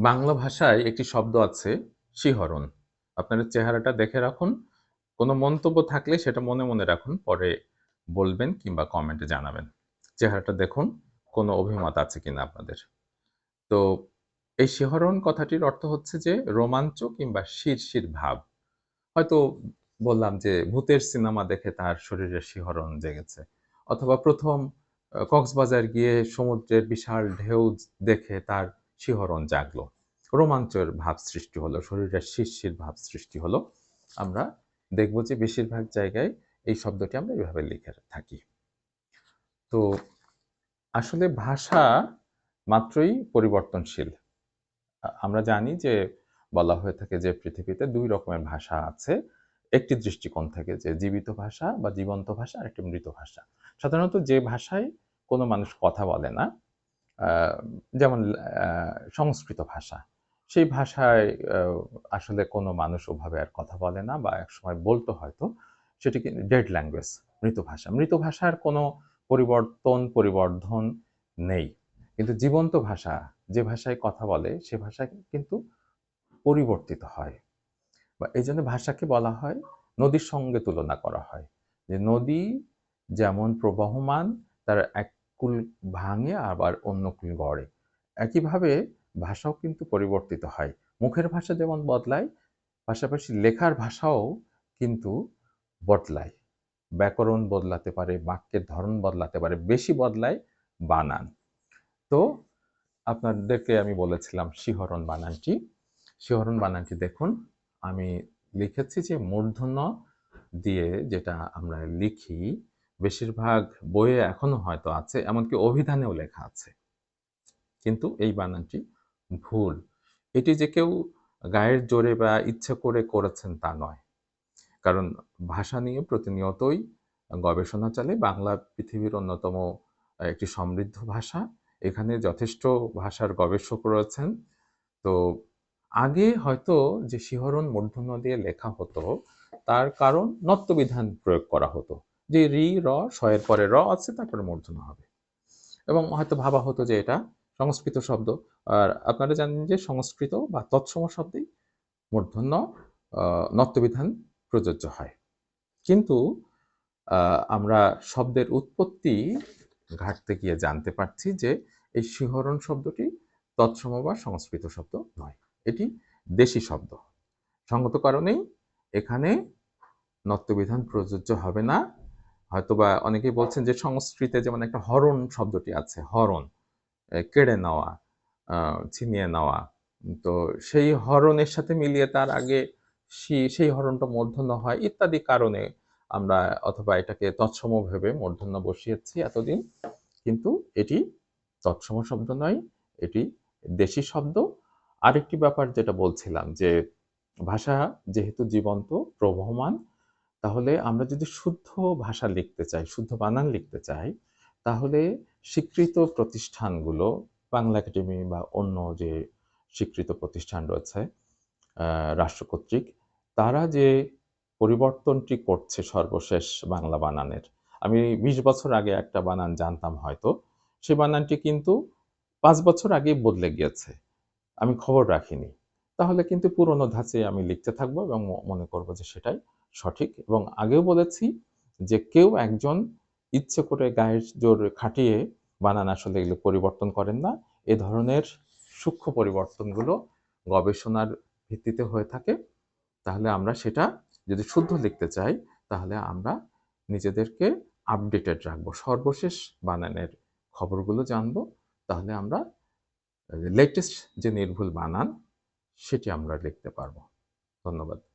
বাংলা ভাষায় একটি শব্দ আছে শিহরণ। আপনার চেহারাটা দেখে রাখুন। কোনো মন্তব্য থাকলে সেটা মনে, মনে রাখুন। পরে বলবেন কিংবা কমেন্টে জানাবেন। চেহারাটা দেখুন, কোনো অভিমত আছে কিনা আপনাদের। তো এই শিহরণ কথাটির অর্থ হচ্ছে যে রোমাঞ্চ কিংবা শিরশির ভাব। হয়তো বললাম যে ভূতের সিনেমা দেখে তার শরীরে শিহরণ জেগেছে। অথবা প্রথম কক্সবাজার গিয়ে সমুদ্রের বিশাল ঢেউ দেখে তার শিহরণ জাগলো। রোমাঞ্চের ভাব সৃষ্টি হলো, শরীরের শিরশির ভাব সৃষ্টি হলো। আমরা দেখব যে বেশিরভাগ জায়গায় এই শব্দটি আমরা এভাবে লিখে থাকি। তো আসলে ভাষা মাত্রই পরিবর্তনশীল। আমরা জানি যে বলা হয়ে থাকে যে পৃথিবীতে দুই রকমের ভাষা আছে। একটি দৃষ্টিকোণ থেকে যে জীবিত ভাষা বা জীবন্ত ভাষা আর একটি মৃত ভাষা। সাধারণত যে ভাষায় কোনো মানুষ কথা বলে না, যেমন সংস্কৃত ভাষা। সেই ভাষায় আসলে কোনো মানুষ ওভাবে আর কথা বলে না বা একসময় বলতো হয়তো। সেটিকে ডেড ল্যাঙ্গুয়েজ, মৃত ভাষা। মৃত ভাষার কোনো পরিবর্তন, পরিবর্ধন নেই। কিন্তু জীবন্ত ভাষা, যে ভাষায় কথা বলে সে ভাষা কিন্তু পরিবর্তিত হয়। বা এই জন্য ভাষাকে বলা হয় নদীর সঙ্গে তুলনা করা হয়। যে নদী যেমন প্রবহমান তার এক কূল ভাঙে আবার অন্য কুল গড়ে। একইভাবে ভাষাও কিন্তু পরিবর্তিত হয়। মুখের ভাষা যেমন বদলায়, পাশাপাশি লেখার ভাষাও কিন্তু বদলায়। ব্যাকরণ বদলাতে পারে, বাক্যের ধরন বদলাতে পারে। বেশি বদলায় বানান। তো আপনাদেরকে আমি বলেছিলাম শিহরণ বানানটি। শিহরণ বানানটি দেখুন। আমি লিখেছি যে মূর্ধন্য দিয়ে যেটা আমরা লিখি, বেশিরভাগ বইয়ে এখনও হয়তো আছে, এমনকি অভিধানেও লেখা আছে। কিন্তু এই বানানটি ভুল। এটি যে কেউ গায়ের জোরে বা ইচ্ছে করে করেছেন তা নয়। কারণ ভাষা নিয়ে প্রতিনিয়তই গবেষণা চলে। বাংলা পৃথিবীর অন্যতম একটি সমৃদ্ধ ভাষা। এখানে যথেষ্ট ভাষার গবেষক রয়েছেন। তো আগে হয়তো যে শিহরণ মূর্ধন্য দিয়ে লেখা হতো, তার কারণ নত্যবিধান প্রয়োগ করা হতো। যে রি, র, এর পরে র আছে তারপরে মূর্ধন্য হবে। এবং হয়তো ভাবা হতো যে এটা সংস্কৃত শব্দ। আর আপনারা জানেন যে সংস্কৃত বা তৎসম শব্দেই মূর্ধন্য নত্যবিধান প্রযোজ্য হয়। কিন্তু আমরা শব্দের উৎপত্তি ঘাটতে গিয়ে জানতে পারছি যে এই শিহরণ শব্দটি তৎসম বা সংস্কৃত শব্দ নয়। এটি দেশি শব্দ। সঙ্গত কারণেই এখানে নত্যবিধান প্রযোজ্য হবে না। হয়তোবা অনেকেই বলছেন যে সংস্কৃতে যেমন একটা হরণ শব্দটি আছে, হরণ। কেড়ে নেওয়া, ছিনিয়ে নেওয়া। তো সেই হরণের সাথে মিলিয়ে তার আগে সেই হরণটা মূর্ধন্য হয় ইত্যাদি কারণে আমরা অথবা এটাকে তৎসম ভেবে মূর্ধন্য বসিয়েছি এতদিন। কিন্তু এটি তৎসম শব্দ নয়, এটি দেশি শব্দ। আরেকটি ব্যাপার যেটা বলছিলাম যে ভাষা যেহেতু জীবন্ত, প্রবহমান, তাহলে আমরা যদি শুদ্ধ ভাষা লিখতে চাই, শুদ্ধ বানান লিখতে চাই, তাহলে স্বীকৃত প্রতিষ্ঠানগুলো বাংলা একাডেমি বা অন্য যে স্বীকৃত প্রতিষ্ঠান রয়েছে রাষ্ট্র কর্তৃক, তারা যে পরিবর্তনটি করছে সর্বশেষ বাংলা বানানের। আমি ২০ বছর আগে একটা বানান জানতাম হয়তো। সে বানানটি কিন্তু পাঁচ বছর আগেই বদলে গিয়েছে। আমি খবর রাখিনি। তাহলে কিন্তু পুরনো ধাঁচে আমি লিখতে থাকব এবং মনে করব যে সেটাই সঠিক এবং আগেও বলেছি যে কেউ একজন ইচ্ছে করে গায়ের জোর খাটিয়ে বানান আসলে এগুলো পরিবর্তন করেন না। এ ধরনের সূক্ষ্ম পরিবর্তনগুলো গবেষণার ভিত্তিতে হয়ে থাকে। তাহলে আমরা সেটা যদি শুদ্ধ লিখতে চাই, তাহলে আমরা নিজেদেরকে আপডেটেড রাখব। সর্বশেষ বানানের খবরগুলো জানব তাহলে আমরা লেটেস্ট যে নির্ভুল বানান, সেটি আমরা লিখতে পারব। ধন্যবাদ।